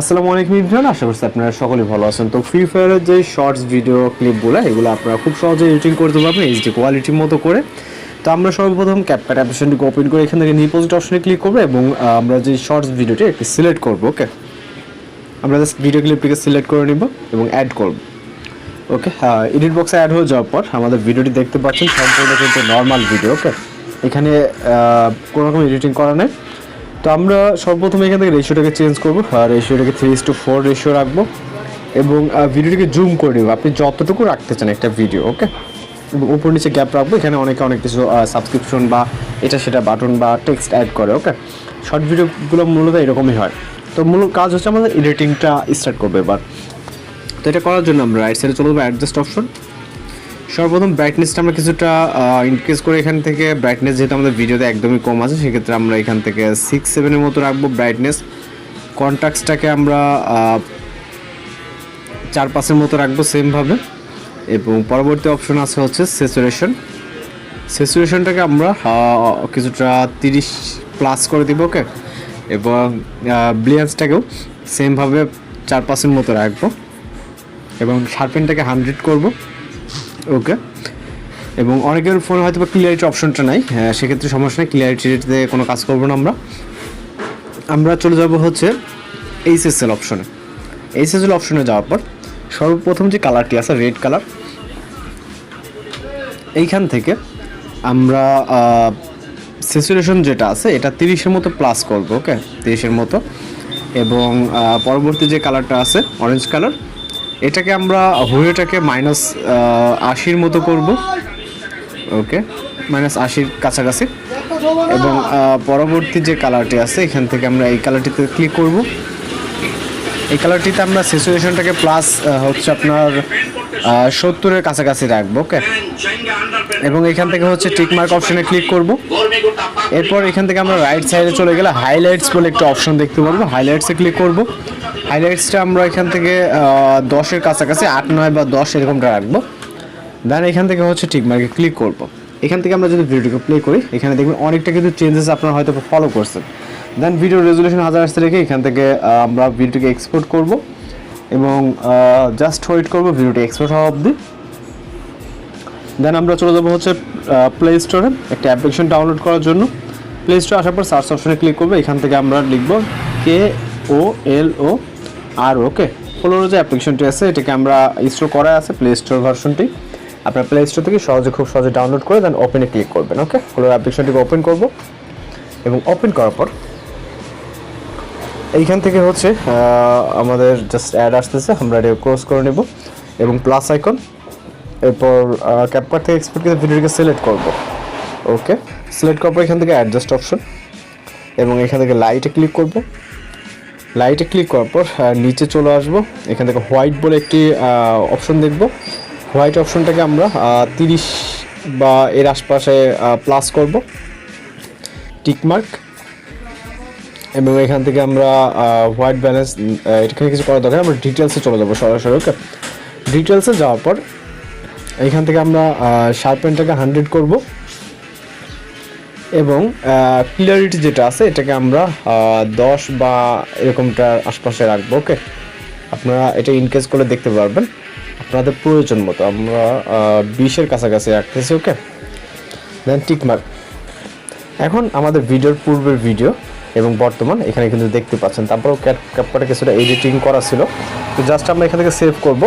আসসালামু আলাইকুম ইমরান, আশা করছি আপনারা সকলেই ভালো আছেন। তো ফ্রি ফায়ারের যে শর্টস ভিডিও ক্লিপগুলো এগুলো আপনারা খুব সহজে এডিটিং করতে পারবেন এইচডি কোয়ালিটির মতো করে। তো আমরা সর্বপ্রথম ক্যাপকাট অ্যাপ্লিকেশনটিকে ওপেন করে এখান থেকে নিপোজিট অপশনে ক্লিক করব এবং আমরা যে শর্টস ভিডিওটি একটি সিলেক্ট করব ওকে আমরা জাস্ট ভিডিও ক্লিপটিকে সিলেক্ট করে নিব এবং অ্যাড করব ওকে এডিট বক্সে অ্যাড হয়ে যাওয়ার পর আমাদের ভিডিওটি দেখতে পাচ্ছেন, সম্পূর্ণ কিন্তু নর্মাল ভিডিও ওকে এখানে কোনো রকম এডিটিং করা নেই। তো আমরা সর্বপ্রথম এখান থেকে রেশিওটাকে চেঞ্জ করব, আর রেশিওটাকে three is to four ratio রাখব, এবং ভিডিওটিকে জুম করে নেব। আপনি যতটুকু রাখতে চান একটা ভিডিও ওকে এবং উপর নিচে গ্যাপ রাখব, এখানে অনেকে অনেক কিছু সাবস্ক্রিপশন বা এটা সেটা বাটন বা টেক্সট অ্যাড করে ওকে শর্ট ভিডিওগুলো মূলত এরকমই হয়। তো মূল কাজ হচ্ছে আমাদের এডিটিংটা স্টার্ট করবে এবার। তো এটা করার জন্য আমরা রাইট সাইডে চলে যাব অ্যাডজাস্ট অপশন সর্বপ্রথম ব্রাইটনেসটা আমরা কিছুটা ইনক্রিজ করে এখান থেকে ব্রাইটনেস যেহেতু আমাদের ভিডিওতে একদমই কম আছে, সেক্ষেত্রে আমরা এখান থেকে সিক্স সেভেনের মতো রাখব ব্রাইটনেস কন্ট্রাক্টসটাকে আমরা চার পাঁচের মতো রাখব সেমভাবে এবং পরবর্তী অপশন আছে হচ্ছে স্যাচুরেশন স্যাচুরেশনটাকে আমরা কিছুটা তিরিশ প্লাস করে দিব ওকে এবং ব্লিয়ান্সটাকেও সেমভাবে চার পাঁচের মতো রাখব। এবং শার্পেনটাকে হান্ড্রেড করব। ওকে এবং অনেকের ফোনে হয়তো বা ক্লিয়ারিটি অপশনটা নাই। হ্যাঁ, সেক্ষেত্রে সমস্যা নেই ক্লিয়ারিটিতে কোনো কাজ করব না আমরা। আমরা চলে যাব হচ্ছে এইচএসএল অপশনে এইচএসএল অপশনে যাওয়ার পর সর্বপ্রথম যে কালারটি আছে রেড কালার এইখান থেকে আমরা স্যাচুরেশন যেটা আছে এটা তিরিশের মতো প্লাস করব ওকে তিরিশের মতো। এবং পরবর্তী যে কালারটা আছে অরেঞ্জ কালার এটাকে আমরা হুয়েটাকে মাইনাস আশির মতো করব। ওকে, মাইনাস আশির কাছাকাছি। এবং পরবর্তী যে কালারটি আছে, এখান থেকে আমরা এই কালারটিতে ক্লিক করব। এই কালারটিতে আমরা সিচুয়েশনটাকে প্লাস হচ্ছে আপনার সত্তরের কাছাকাছি রাখব, ওকে? এবং এখান থেকে হচ্ছে টিক মার্ক অপশনে ক্লিক করব। এরপর এখান থেকে আমরা রাইট সাইডে চলে গেলে হাইলাইটস বলে একটা অপশন দেখতে পারব। হাইলাইটসে ক্লিক করব। হাইলাইটসটা আমরা এখান থেকে দশের কাছাকাছি, আট, নয় বা দশ এরকমটা রাখব। দেন এখান থেকে হচ্ছে ঠিক মার্কে ক্লিক করব। এখান থেকে আমরা যদি ভিডিওটিকে প্লে করি, এখানে দেখবেন অনেকটা কিন্তু চেঞ্জেস আপনারা হয়তো ফলো করছেন। দেন ভিডিও রেজলিউশন হাজার আসতে রেখে এখান থেকে আমরা ভিডিওটিকে এক্সপোর্ট করব এবং জাস্ট ওয়েট করব ভিডিওটি এক্সপোর্ট হওয়া অবধি। দেন আমরা চলে যাব হচ্ছে প্লে স্টোরে একটা অ্যাপ্লিকেশন ডাউনলোড করার জন্য। প্লে স্টোরে আসার পর সার্চ অপশনে ক্লিক করব। এখান থেকে আমরা লিখব কে ও এল ও আর ওকে ফলোর যে অ্যাপ্লিকেশনটি আছে, এটাকে আমরা ইনস্টল করা আছে প্লে স্টোর ভার্সনটি আপনার প্লে স্টোর থেকে সহজে, খুব সহজে ডাউনলোড করে দেন ওপেনে ক্লিক করবেন, ওকে? ফলোর অ্যাপ্লিকেশনটিকে ওপেন করব। এবং ওপেন করার পর, এইখান থেকে হচ্ছে আমাদের জাস্ট অ্যাড আসতেছে, আমরা এটা ক্রস করে নেব। এবং প্লাস আইকন এরপর ক্যাপকাট থেকে এক্সপোর্ট করে ভিডিওটিকে সিলেক্ট করব। ওকে সিলেক্ট করার পর এখান থেকে অ্যাডজাস্ট অপশন এবং এখান থেকে লাইটে ক্লিক করব। লাইটে ক্লিক করার পর নিচে চলে আসব। এখান থেকে হোয়াইট বলে একটি অপশন দেখব। হোয়াইট অপশনটাকে আমরা তিরিশ বা এর আশপাশে প্লাস করব। টিকমার্ক এবং এখান থেকে আমরা হোয়াইট ব্যালেন্স এখানে কিছু করার দরকার আমরা ডিটেলসে চলে যাব সরাসরি ওকে ডিটেলসে যাওয়ার পর, এখান থেকে আমরা শার্পেনটাকে হান্ড্রেড করব। এবং ক্লিয়ারিটি যেটা আছে, এটাকে আমরা দশ বা এরকমটার আশপাশে রাখব, ওকে? আপনারা এটা ইনকেস করে দেখতে পারবেন। আপনাদের প্রয়োজন মতো আমরা বিশের কাছাকাছি রাখতেছি, ওকে? দেন টিকমার্ক এখন আমাদের ভিডিওর পূর্বের ভিডিও এবং বর্তমান, এখানে কিন্তু দেখতে পাচ্ছেন। তারপরেও ক্যাপ ক্যাপকাটে কিছুটা এডিটিং করা ছিল। তো জাস্ট আমরা এখান থেকে সেভ করব।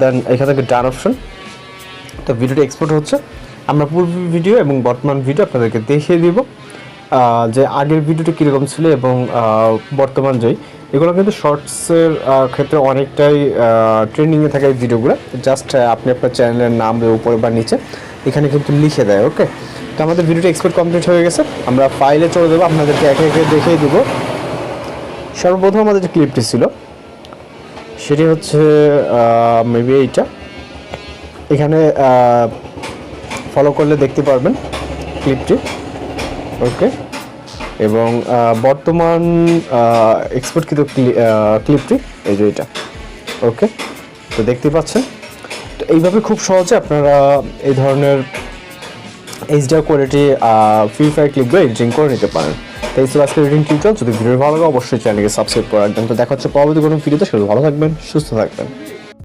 দেন এখান থেকে ডান অপশন তো ভিডিওটি এক্সপোর্ট হচ্ছে। আমরা পূর্ব ভিডিও এবং বর্তমান ভিডিও আপনাদেরকে দেখিয়ে দিব যে আগের ভিডিওটি কীরকম ছিল এবং বর্তমান যেই এগুলো কিন্তু শর্টসের ক্ষেত্রে অনেকটাই ট্রেন্ডিংয়ে থাকে এই ভিডিওগুলো। জাস্ট আপনি আপনার চ্যানেলের নাম উপরে বা নিচে এখানে কিন্তু লিখে দেয় ওকে তো আমাদের ভিডিওটি এক্সপোর্ট কমপ্লিট হয়ে গেছে। আমরা ফাইলে চলে দেবো আপনাদেরকে একে একে দেখিয়ে দেবো। সর্বপ্রথম আমাদের যে ক্লিপটি ছিল, সেটি হচ্ছে মেবি এইটা। এখানে ফলো করলে দেখতে পারবেন ক্লিপটি ওকে এবং বর্তমান এক্সপোর্ট কিন্তু ক্লিপটি এই যে এটা। ওকে তো দেখতে পাচ্ছেন। তো এইভাবে খুব সহজে আপনারা এই ধরনের এইচডিআর কোয়ালিটি ফ্রি ফায়ার ক্লিপগুলো এডিটিং করে নিতে পারেন। তো এই ছিল আজকে এডিটিং টিউটোরিয়াল যদি ভিডিও ভালো লাগে, অবশ্যই চ্যানেলকে সাবস্ক্রাইব করে রাখবেন। তো দেখা হচ্ছে পরবর্তী কোনো ভিডিওতে সেগুলো ভালো থাকবেন, সুস্থ থাকবেন।